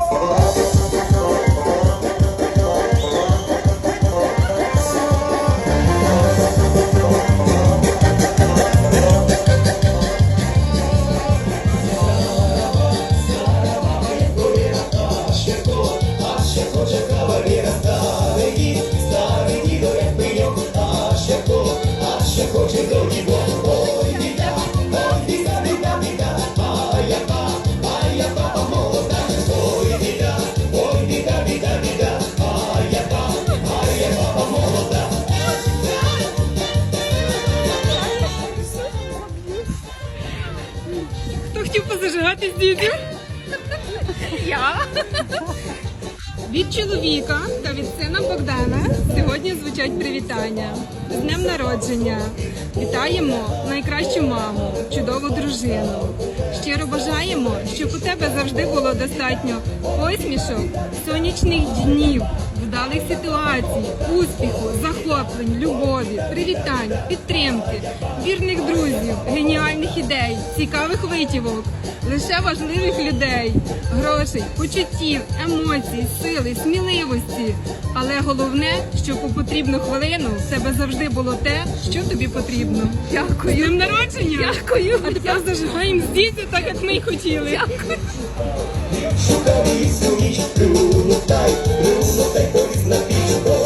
Хто дідів? Я? Від чоловіка та від сина Богдана сьогодні звучать привітання. З днем народження. Вітаємо найкращу маму, чудову дружину. Щиро бажаємо, щоб у тебе завжди було достатньо посмішок, сонячних днів, вдалих ситуацій, успіху, захоплень, любові, привітань, підтримки, вірних друзів, геніальних ідей, цікавих витівок, лише важливих людей, грошей, почуттів, емоцій, сили, сміливості. Але головне, щоб у потрібну хвилину в тебе завжди було те, що тобі потрібно. Дякую. З днем народження! Дякую. А тепер зажигаємо з дітей, так як ми й хотіли. Дякую. Гоп-гоп,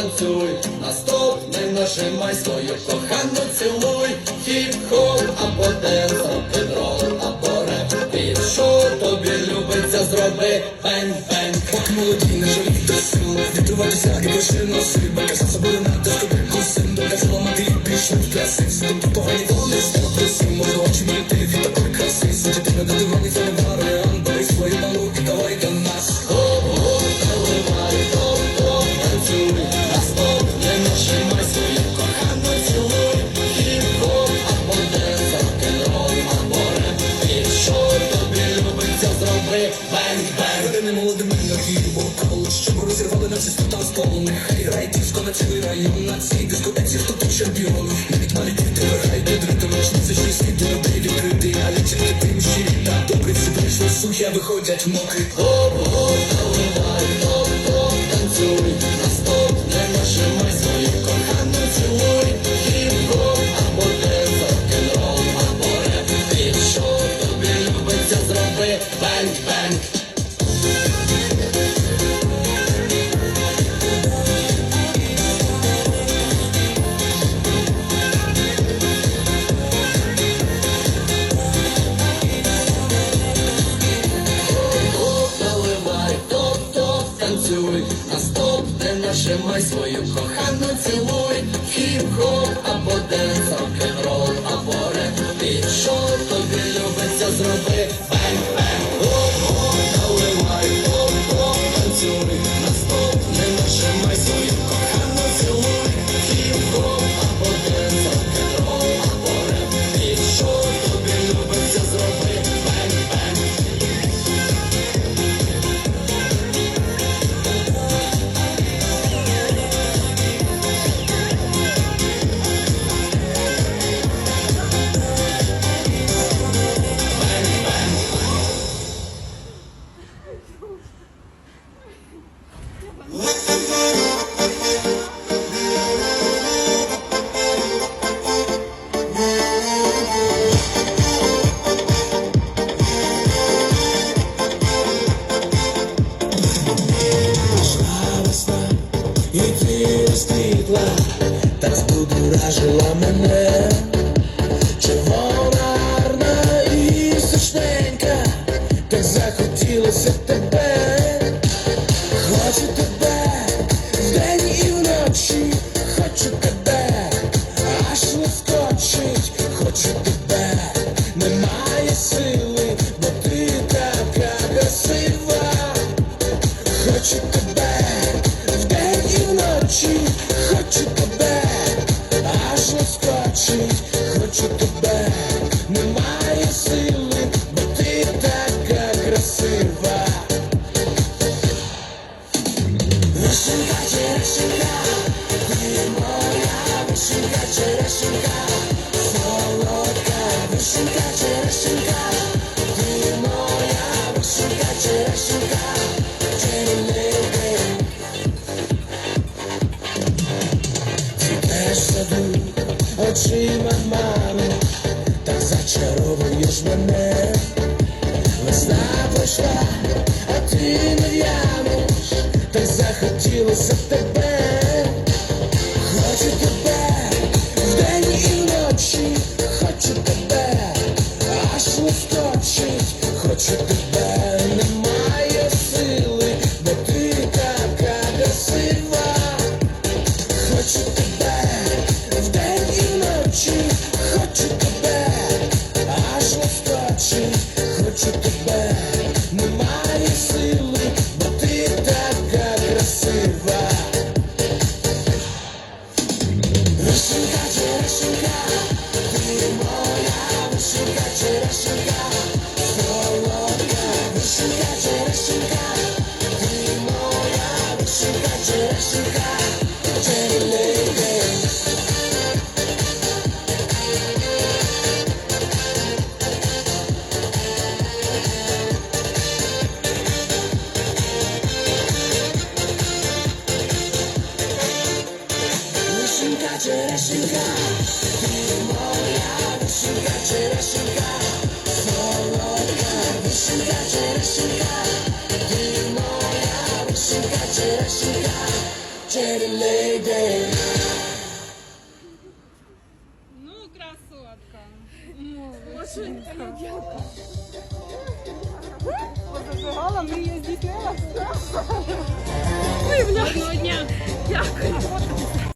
танцюй, на стоп, не нажимай свою кохану цілуй, хіп-хоп або денс, рок-н-рол або реп, під що тобі любиться, зроби. Бень-бень. Поки молоді, не живіть до сил, відривайтеся і пиши носи, бо за собою надто тобі кусим, доказала мати більше в пляси, сидим тут погані диско на цій дискотеці хто тут чемпіон. Навіть діти виграють під ритм, лиш музичний світ людей відкритий, але тільки тим щирі та добре сухі, а виходять мокрі. Кохану цілуй, хіп-хоп або денс, рок-н-рол, або реп. І що тобі любиться, зроби розквітла, та збудоражила мене. Червона гарна і сочненька, так захотілося тебе. Хочу тебе вдень і вночі, хочу тебе, хочу тебе, немає сили, бо ти така красива. Вишенька, черешенька, ти моя вишенька, черешенька, солодка, вишенька, зачаровуєш мене. Весна пройшла, а ти не в'янеш, так тебе. Хочу тебе вдень і вночі, хочу тебе, аж лоскочить, хочу тебе, немає Ну, красотка. Молодчинка. Позажигала, ми її здійснили. Дякую.